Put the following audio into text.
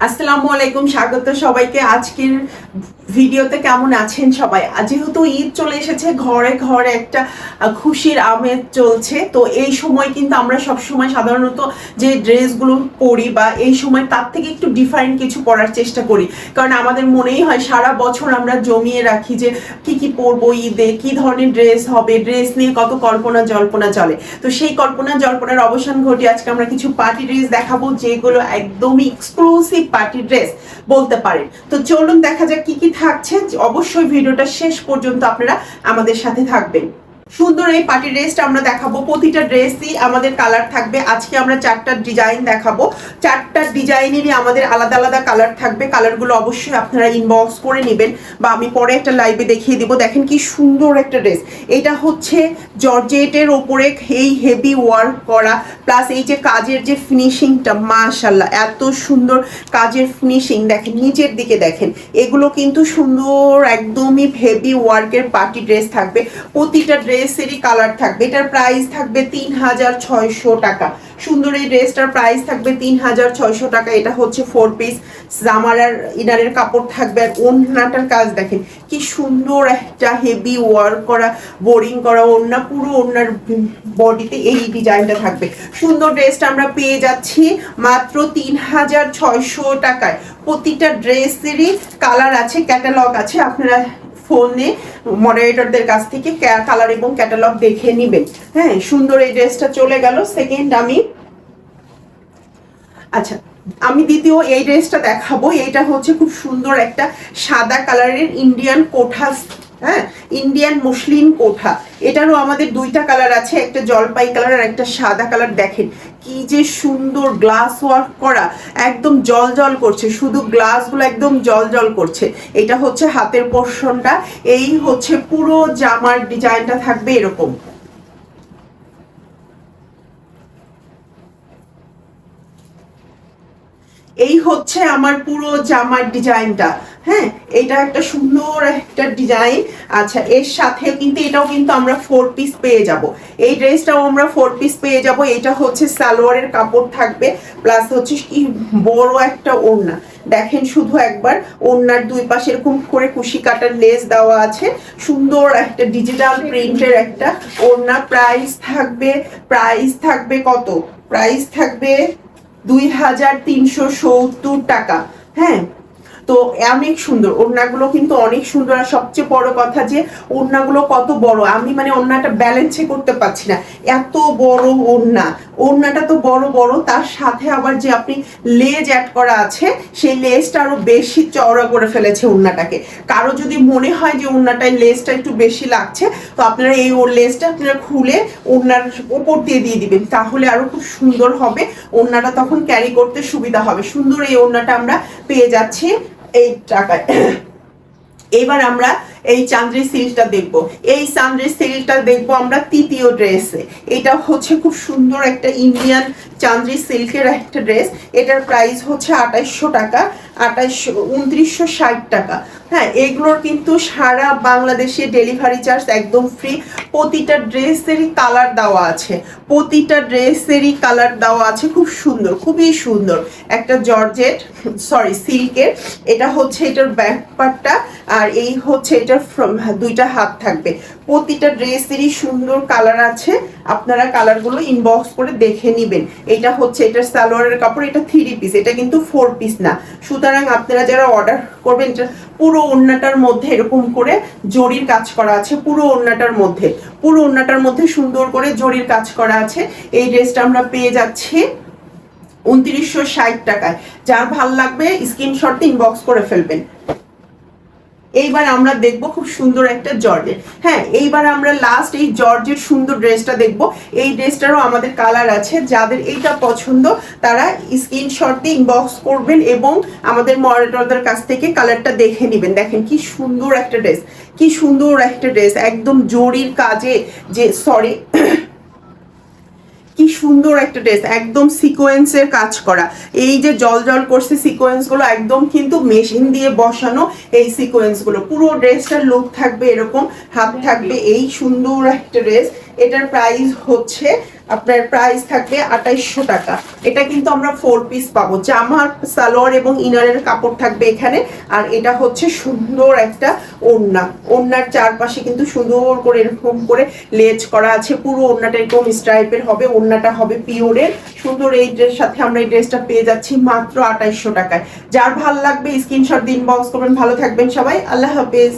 আসসালামু আলাইকুম স্বাগত সবাইকে আজকের ভিডিওতে কেমন আছেন সবাই? যেহেতু ঈদ চলে এসেছে, ঘরে ঘরে একটা খুশির আমেজ চলছে, তো এই সময় কিন্তু আমরা সব সময় সাধারণত যে ড্রেসগুলো পরি বা এই সময় তার থেকে একটু ডিফারেন্ট কিছু পরার চেষ্টা করি। কারণ আমাদের মনেই হয়, সারা বছর আমরা জমিয়ে রাখি যে কি কি পরবো ঈদে, কি ধরনের ড্রেস হবে, ড্রেস নিয়ে কত কল্পনা জল্পনা চলে। তো সেই কল্পনা জল্পনার অবসান ঘটিয়ে আজকে আমরা কিছু পার্টি ড্রেস দেখাবো, যেগুলো একদমই এক্সক্লুসিভ পার্টি ড্রেস বলতে পারেন। তো চলুন দেখা যাক কি কি থাকছে। অবশ্যই ভিডিওটা শেষ পর্যন্ত আপনারা আমাদের সাথে থাকবেন। সুন্দর এই পার্টি ড্রেসটা আমরা দেখাবো। প্রতিটা ড্রেসই আমাদের কালার থাকবে। আজকে আমরা চারটা ডিজাইন দেখাবো। চারটা ডিজাইনেরই আমাদের আলাদা আলাদা কালার থাকবে। কালারগুলো অবশ্যই আপনারা ইনবক্স করে নেবেন বা আমি পরে একটা লাইভে দেখিয়ে দিব। দেখেন কি সুন্দর একটা ড্রেস এটা হচ্ছে জর্জেটের ওপরে এই হেভি ওয়ার্ক করা। প্লাস এই যে কাজের যে ফিনিশিংটা মাশাল্লাহ এত সুন্দর কাজের ফিনিশিং দেখেন, নিচের দিকে দেখেন, এগুলো কিন্তু সুন্দর একদমই হেভি ওয়ার্কের পার্টি ড্রেস থাকবে। প্রতিটা ড্রেসেরই কালার থাকবে। এটার প্রাইস থাকবে তিন হাজার ছয়শো টাকা। সুন্দর এই ড্রেসটার প্রাইস থাকবে তিন হাজার ছয়শো টাকা। এটা হচ্ছে ফোর পিস জামার আর ইনারের কাপড় থাকবে। আর ওড়নাটার কাজ দেখেন, কি সুন্দর একটা হেভি ওয়ার্ক করা বোরিং করা ওড়না পুরো ওড়নার বডিতে এই ডিজাইনটা থাকবে। সুন্দর ড্রেসটা আমরা পেয়ে যাচ্ছি মাত্র তিন হাজার ছয়শো টাকায়। প্রতিটা ড্রেসেরই কালার আছে ক্যাটালগ আছে। আপনারা ফোনে মডারেটরদের কাছ থেকে কালার এবং ক্যাটালগ দেখে নেবেন। হ্যাঁ সুন্দর এই ড্রেসটা চলে গেল। সেকেন্ড আমি আচ্ছা আমি দ্বিতীয় এই ড্রেসটা দেখাবো। এইটা হচ্ছে খুব সুন্দর একটা সাদা কালারের ইন্ডিয়ান কোঠা হ্যাঁ ইন্ডিয়ান মুসলিম কোঠা। এটারও আমাদের দুইটা কালার আছে, একটা জলপাই কালার আর একটা সাদা কালার দেখেন। কি যে সুন্দর গ্লাস ওয়ার্ক করা, একদম জল জল করছে, শুধু গ্লাসগুলো একদম জল জল করছে। এটা হচ্ছে হাতের পোর্শনটা এই হচ্ছে পুরো জামার ডিজাইনটা থাকবে এরকম। এই হচ্ছে আমার পুরো জামার ডিজাইনটা হ্যাঁ এটা একটা সুন্দর একটা ডিজাইন আচ্ছা এর সাথে কিন্তু এটাও কিন্তু আমরা ফোর পিস পেয়ে যাব। এই ড্রেসটাও আমরা ফোর পিস পেয়ে যাব। এটা হচ্ছে সালোয়ারের কাপড় থাকবে প্লাস হচ্ছে কি বড় একটা ওড়না। দেখেন শুধু একবার, ওড়নার দুই পাশে এরকম করে কুশি কাটার লেস দেওয়া আছে। সুন্দর একটা ডিজিটাল প্রিন্টের একটা ওড়না। প্রাইস থাকবে প্রাইস থাকবে কত? প্রাইস থাকবে দুই হাজার তিনশো সত্তর টাকা। হ্যাঁ তো অনেক সুন্দর। ওড়নাগুলো কিন্তু অনেক সুন্দর। আর সবচেয়ে বড় কথা যে, ওড়নাগুলো কত বড়? আমি মানে ওড়নাটা ব্যালেন্সে করতে পারছি না। এত বড় ওড়না। ওড়নাটা তো বড় বড়, তার সাথে আবার যে আপনি লেজ অ্যাড করা আছে, সেই লেজটা আরও বেশি চওড়া করে ফেলেছে ওড়নাটাকে। কারও যদি মনে হয় যে ওড়নাটায় লেজটা একটু বেশি লাগছে, তো আপনারা এই ওর লেজটা আপনারা খুলে ওড়নার ওপর দিয়ে দিয়ে দিবেন। তাহলে আরও খুব সুন্দর হবে। ওড়নাটা তখন ক্যারি করতে সুবিধা হবে। সুন্দর এই ওড়নাটা আমরা পেয়ে যাচ্ছি। এই টাকায়। এবার আমরা এই চান্দ্রি সিল্কটা দেখব। এই চান্দ্রি সিল্কটা দেখব আমরা তৃতীয় ড্রেসে এটা হচ্ছে খুব সুন্দর একটা ইন্ডিয়ান চান্দ্রি সিল্কের একটা ড্রেস এটার প্রাইস হচ্ছে আঠাইশশো টাকা, আঠাইশশো, উনত্রিশশো ষাট টাকা। হ্যাঁ এগুলোর কিন্তু সারা বাংলাদেশে ডেলিভারি চার্জ একদম ফ্রি প্রতিটা ড্রেসেরই কালার দেওয়া আছে। প্রতিটা ড্রেসেরই কালার দেওয়া আছে। খুব সুন্দর, খুবই সুন্দর। একটা জর্জেট সরি সিল্কের। এটা হচ্ছে এটার ব্যাক পার্টটা আর এই হচ্ছে এটার from- দুইটা হাত থাকবে। প্রতিটা ড্রেসেরই সুন্দর কালার আছে। আপনারা কালারগুলো ইনবক্স করে দেখে নেবেন। এটা হচ্ছে এটার সালোয়ারের কাপড়, এটা থ্রি পিস এটা কিন্তু ফোর পিস না। সুতরাং আপনারা যারা অর্ডার করবেন পুরো ওড়নাটার মধ্যে এরকম করে জরির কাজ করা আছে, পুরো ওড়নাটার মধ্যে। পুরো ওড়নাটার মধ্যে সুন্দর করে জরির কাজ করা আছে। এই ড্রেসটা আমরা পেয়ে যাচ্ছি উনত্রিশশো ষাট টাকায়। যার ভালো লাগবে স্ক্রিনশট ইনবক্স করে ফেলবেন। এইবার আমরা দেখব খুব সুন্দর একটা জর্জের হ্যাঁ এইবার আমরা লাস্ট এই জর্জের সুন্দর ড্রেসটা দেখব। এই ড্রেসটারও আমাদের কালার আছে। যাদের এইটা পছন্দ, তারা স্ক্রিনশট দিয়ে ইনবক্স করবেন এবং আমাদের মডারেটরদের কাছ থেকে কালারটা দেখে নেবেন। দেখেন কি সুন্দর একটা ড্রেস কি সুন্দর একটা ড্রেস একদম জরির কাজে যে সরি কি সুন্দর একটা ড্রেস একদম সিকোয়েন্সের কাজ করা। এই যে জল জল করছে সিকোয়েন্সগুলো একদম কিন্তু মেশিন দিয়ে বসানো এই সিকোয়েন্সগুলো। পুরো ড্রেসটার লুক থাকবে এরকম হাত থাকবে এই সুন্দর একটা ড্রেস এটার প্রাইস হচ্ছে আপনার প্রাইস থাকবে আঠাইশশো টাকা। এটা কিন্তু আমরা ফোর পিস পাবো। জামার সালোয়ার এবং ইনারের কাপড় থাকবে এখানে। আর এটা হচ্ছে সুন্দর একটা ওড়না। ওড়নার চারপাশে কিন্তু সুন্দর করে এরকম করে লেজ করা আছে। পুরো ওড়নাটা এরকম স্ট্রাইপের হবে। ওড়নাটা হবে পিওরের সুন্দর এই ড্রেস সাথে আমরা এই ড্রেসটা পেয়ে যাচ্ছি মাত্র আঠাইশশো টাকায়। যার ভালো লাগবে স্ক্রিনশট দিন বক্স করবেন। ভালো থাকবেন সবাই। আল্লাহ হাফেজ।